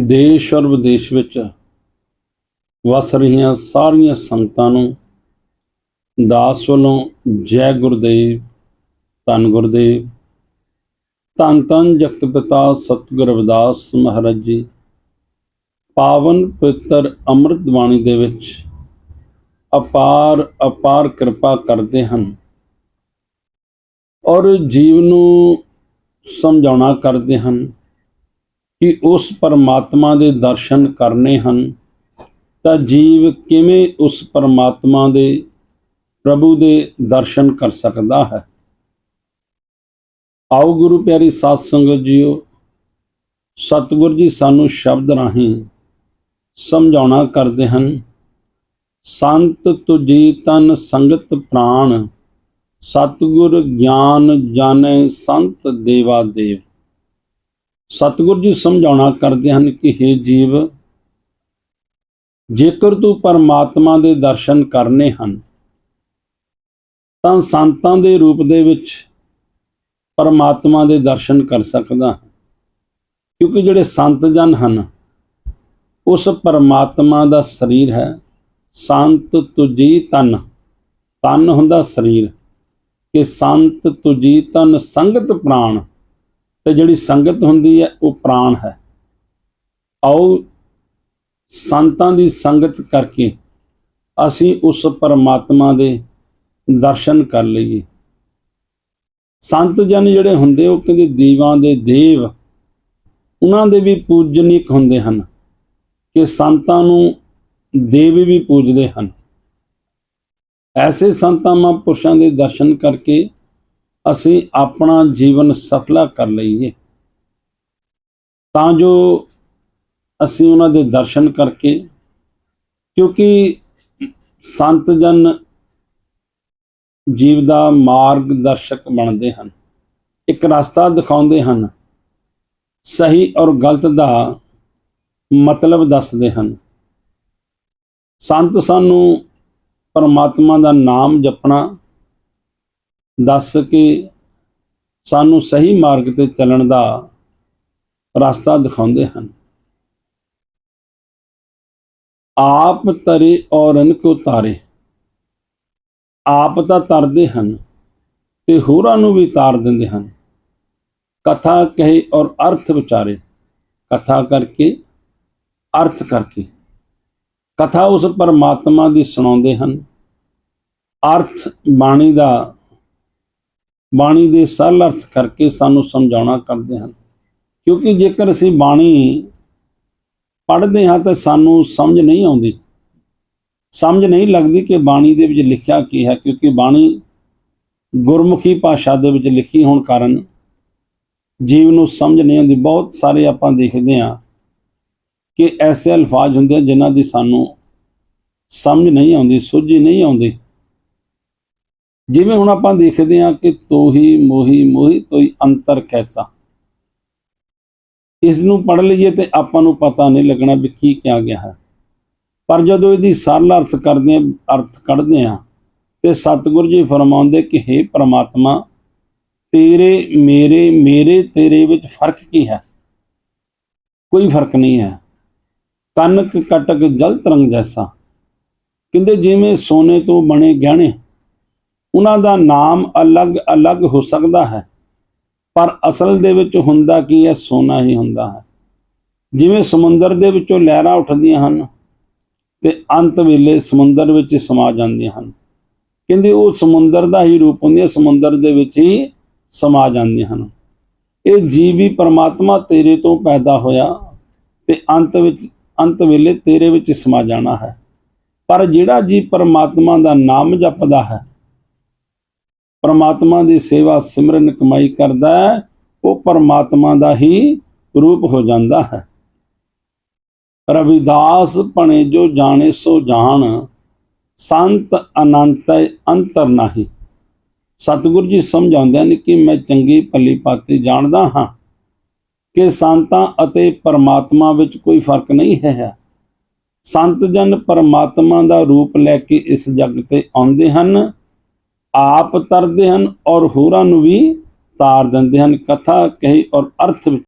ਦੇਸ਼ ਔਰ ਵਿਦੇਸ਼ ਵਿੱਚ ਵਸ ਰਹੀਆਂ ਸਾਰੀਆਂ ਸੰਗਤਾਂ ਨੂੰ ਦਾਸ ਵੱਲੋਂ ਜੈ ਗੁਰਦੇਵ, ਧੰਨ ਗੁਰਦੇਵ, ਧੰਨ ਧੰਨ ਜਗਤ ਪਿਤਾ ਸਤਿਗੁਰ ਰਵਿਦਾਸ ਮਹਾਰਾਜ ਜੀ, ਪਾਵਨ ਪਵਿੱਤਰ ਅੰਮ੍ਰਿਤ ਬਾਣੀ ਦੇ ਵਿੱਚ ਅਪਾਰ ਅਪਾਰ ਕਿਰਪਾ ਕਰਦੇ ਹਨ ਔਰ ਜੀਵ ਨੂੰ ਸਮਝਾਉਣਾ ਕਰਦੇ ਹਨ। ਕਿ ਉਸ ਪਰਮਾਤਮਾ ਦੇ ਦਰਸ਼ਨ ਕਰਨੇ ਹਨ, ਤਾਂ ਜੀਵ ਕਿਵੇਂ ਉਸ ਪਰਮਾਤਮਾ ਦੇ ਪ੍ਰਭੂ ਦੇ ਦਰਸ਼ਨ ਕਰ ਸਕਦਾ ਹੈ? ਆਓ ਗੁਰੂ ਪਿਆਰੀ ਸਾਧ ਸੰਗਤ ਜੀਓ, ਸਤਿਗੁਰ ਜੀ ਸਾਨੂੰ ਸ਼ਬਦ ਰਾਹੀਂ ਸਮਝਾਉਣਾ ਕਰਦੇ ਹਨ, ਸੰਤ ਤੁਜੀ ਤਨ ਸੰਗਤ ਪ੍ਰਾਣ, ਸਤਿਗੁਰ ਗਿਆਨ ਜਾਣੈ ਸੰਤ ਦੇਵਾ ਦੇਵ। ਸਤਿਗੁਰ ਜੀ ਸਮਝਾਉਣਾ ਕਰਦੇ ਹਨ ਕਿ हे ਜੀਵ, ਜੇਕਰ ਤੂੰ ਪਰਮਾਤਮਾ ਦੇ ਦਰਸ਼ਨ ਕਰਨੇ ਹਨ, ਤਾਂ ਸੰਤਾਂ ਦੇ ਰੂਪ ਦੇ ਵਿੱਚ ਪਰਮਾਤਮਾ ਦੇ ਦਰਸ਼ਨ ਕਰ ਸਕਦਾ ਹੈ। ਕਿਉਂਕਿ ਜਿਹੜੇ ਸੰਤ ਜਨ ਹਨ, ਉਸ ਪਰਮਾਤਮਾ ਦਾ ਸਰੀਰ ਹੈ। ਸੰਤ ਤੁਜੀ ਤਨ ਤਨ ਹੁੰਦਾ ਸਰੀਰ। ਕਿ ਸੰਤ ਤੁਜੀ ਤਨ ਸੰਗਤ ਪ੍ਰਾਣ। ਤੇ ਜਿਹੜੀ ਸੰਗਤ ਹੁੰਦੀ ਹੈ, ਉਹ ਪ੍ਰਾਣ ਹੈ। ਆਓ ਸੰਤਾਂ ਦੀ ਸੰਗਤ ਕਰਕੇ ਅਸੀਂ ਉਸ ਪਰਮਾਤਮਾ ਦੇ ਦਰਸ਼ਨ ਕਰ ਲਈਏ। ਸੰਤ ਜਨ ਜਿਹੜੇ ਹੁੰਦੇ, ਉਹ ਕਹਿੰਦੇ ਦੀਵਾਂ ਦੇ ਦੇਵ, ਉਹਨਾਂ ਦੇ ਵੀ ਪੂਜਨੀਕ ਹੁੰਦੇ ਹਨ ਕਿ ਸੰਤਾਂ ਨੂੰ ਦੇਵ ਵੀ ਪੂਜਦੇ ਹਨ। ਐਸੇ ਸੰਤਾਂ ਮਹਾਂਪੁਰਸ਼ਾਂ ਦੇ ਦਰਸ਼ਨ ਕਰਕੇ ਅਸੀਂ ਆਪਣਾ ਜੀਵਨ ਸਫਲਾ ਕਰ ਲਈਏ। ਤਾਂ ਜੋ ਅਸੀਂ ਉਹਨਾਂ ਦੇ ਦਰਸ਼ਨ ਕਰਕੇ, ਕਿਉਂਕਿ ਸੰਤ ਜਨ ਜੀਵ ਦਾ ਮਾਰਗ ਦਰਸ਼ਕ ਬਣਦੇ ਹਨ। ਇੱਕ ਰਸਤਾ ਦਿਖਾਉਂਦੇ ਹਨ, ਸਹੀ ਔਰ ਗਲਤ ਦਾ ਮਤਲਬ ਦੱਸਦੇ ਹਨ। ਸੰਤ ਸਾਨੂੰ ਪਰਮਾਤਮਾ ਦਾ ਨਾਮ ਜਪਣਾ ਦੱਸ ਕੇ ਸਾਨੂੰ ਸਹੀ ਮਾਰਗ ਤੇ ਚੱਲਣ ਦਾ ਰਸਤਾ ਦਿਖਾਉਂਦੇ ਹਨ। ਆਪ ਤਰੇ ਔਰਨ ਕੋ ਤਾਰੇ। ਆਪ ਤਾਂ ਤਰਦੇ ਹਨ ਤੇ ਹੋਰਾਂ ਨੂੰ ਵੀ ਤਾਰ ਦਿੰਦੇ ਹਨ। ਕਥਾ ਕਹੇ ਔਰ ਅਰਥ ਵਿਚਾਰੇ। ਕਥਾ ਕਰਕੇ, ਅਰਥ ਕਰਕੇ। ਕਥਾ ਉਸ ਪਰਮਾਤਮਾ ਦੀ ਸੁਣਾਉਂਦੇ ਹਨ। ਅਰਥ ਬਾਣੀ ਦਾ ਬਾਣੀ ਦੇ ਸਰਲ ਅਰਥ ਕਰਕੇ ਸਾਨੂੰ ਸਮਝਾਉਣਾ ਕਰਦੇ ਹਨ। ਕਿਉਂਕਿ ਜੇਕਰ ਅਸੀਂ ਬਾਣੀ ਪੜ੍ਹਦੇ ਹਾਂ ਤਾਂ ਸਾਨੂੰ ਸਮਝ ਨਹੀਂ ਆਉਂਦੀ। ਸਮਝ ਨਹੀਂ ਲੱਗਦੀ ਕਿ ਬਾਣੀ ਦੇ ਵਿੱਚ ਲਿਖਿਆ ਕੀ ਹੈ, ਕਿਉਂਕਿ ਬਾਣੀ ਗੁਰਮੁਖੀ ਭਾਸ਼ਾ ਦੇ ਵਿੱਚ ਲਿਖੀ ਹੋਣ ਕਾਰਨ ਜੀਵ ਨੂੰ ਸਮਝ ਨਹੀਂ ਆਉਂਦੀ। ਬਹੁਤ ਸਾਰੇ ਆਪਾਂ ਦੇਖਦੇ ਹਾਂ ਕਿ ਐਸੇ ਅਲਫਾਜ਼ ਹੁੰਦੇ ਆ ਜਿਨ੍ਹਾਂ ਦੀ ਸਾਨੂੰ ਸਮਝ ਨਹੀਂ ਆਉਂਦੀ, ਸੋਝੀ ਨਹੀਂ ਆਉਂਦੀ। ਜਿਵੇਂ ਹੁਣ ਆਪਾਂ ਦੇਖਦੇ ਹਾਂ ਕਿ ਤੋਹੀ, ਮੋਹੀ ਮੋਹੀ ਤੋਈ ਅੰਤਰ ਕੈਸਾ। ਇਸ ਨੂੰ ਪੜ੍ਹ ਲਈਏ ਤੇ ਆਪਾਂ ਨੂੰ ਪਤਾ ਨਹੀਂ ਲੱਗਣਾ ਵੀ ਕੀ ਕਿਹਾ ਗਿਆ ਹੈ। ਪਰ ਜਦੋਂ ਇਹਦੀ ਸਰਲ ਅਰਥ ਕਰਦੇ ਅਰਥ ਕੱਢਦੇ ਆ ਤੇ ਸਤਿਗੁਰੂ ਜੀ ਫਰਮਾਉਂਦੇ ਕਿ हे ਪ੍ਰਮਾਤਮਾ, ਤੇਰੇ, ਮੇਰੇ ਮੇਰੇ, ਤੇਰੇ ਵਿੱਚ ਫ਼ਰਕ ਕੀ ਹੈ? ਕੋਈ ਫ਼ਰਕ ਨਹੀਂ ਹੈ। ਕਨਕ, ਕਟਕ, ਜਲ ਤਰੰਗ ਜੈਸਾ। ਕਹਿੰਦੇ ਜਿਵੇਂ ਸੋਨੇ ਤੋਂ ਬਣੇ ਗਹਿਣੇ ਉਹਨਾਂ ਦਾ ਨਾਮ ਅਲੱਗ-ਅਲੱਗ ਹੋ ਸਕਦਾ ਹੈ। ਪਰ ਅਸਲ ਦੇ ਵਿੱਚ ਹੁੰਦਾ ਕੀ ਹੈ? ਸੋਨਾ ਹੀ ਹੁੰਦਾ ਹੈ। ਜਿਵੇਂ ਸਮੁੰਦਰ ਦੇ ਵਿੱਚੋਂ ਲਹਿਰਾਂ ਉੱਠਦੀਆਂ ਹਨ ਤੇ ਅੰਤ ਵੇਲੇ ਸਮੁੰਦਰ ਵਿੱਚ ਸਮਾ ਜਾਂਦੀਆਂ ਹਨ। ਕਹਿੰਦੇ ਉਹ ਸਮੁੰਦਰ ਦਾ ਹੀ ਰੂਪ ਹੁੰਦੀਆਂ, ਸਮੁੰਦਰ ਦੇ ਵਿੱਚ ਹੀ ਸਮਾ ਜਾਂਦੀਆਂ ਹਨ। ਇਹ ਜੀਵ ਵੀ ਪਰਮਾਤਮਾ ਤੇਰੇ ਤੋਂ ਪੈਦਾ ਹੋਇਆ ਤੇ ਅੰਤ ਵਿੱਚ, ਅੰਤ ਵੇਲੇ ਤੇਰੇ ਵਿੱਚ ਸਮਾ ਜਾਣਾ ਹੈ। ਪਰ ਜਿਹੜਾ ਜੀ ਪਰਮਾਤਮਾ ਦਾ ਨਾਮ ਜਪਦਾ ਹੈ ਪਰਮਾਤਮਾ ਦੀ ਸੇਵਾ ਸਿਮਰਨ ਕਮਾਈ ਕਰਦਾ ਹੈ, ਉਹ ਪਰਮਾਤਮਾ ਦਾ ਹੀ ਰੂਪ ਹੋ ਜਾਂਦਾ ਹੈ। ਰਵਿਦਾਸ ਭਣੇ ਜੋ ਜਾਣੇ ਸੋ ਜਾਣ, ਸੰਤ ਅਨੰਤ ਅੰਤਰ ਨਹੀਂ। ਸਤਿਗੁਰੂ ਜੀ ਸਮਝਾਉਂਦੇ ਨੇ ਕਿ ਮੈਂ ਚੰਗੀ ਭਲੀ ਪਾਤੀ ਜਾਣਦਾ ਹਾਂ ਕਿ ਸੰਤਾਂ ਅਤੇ ਪਰਮਾਤਮਾ ਵਿੱਚ ਕੋਈ ਫ਼ਰਕ ਨਹੀਂ ਹੈ। ਸੰਤ ਜਨ ਪਰਮਾਤਮਾ ਦਾ ਰੂਪ ਲੈ ਕੇ ਇਸ ਜਗ ਤੇ ਆਉਂਦੇ ਹਨ ਆਪ ਤਰਦੇ ਹਨ ਔਰ ਹੋਰਾਂ ਨੂੰ ਵੀ ਤਾਰ ਦਿੰਦੇ ਹਨ। ਕਥਾ ਕਹੀ ਔਰ ਅਰਥ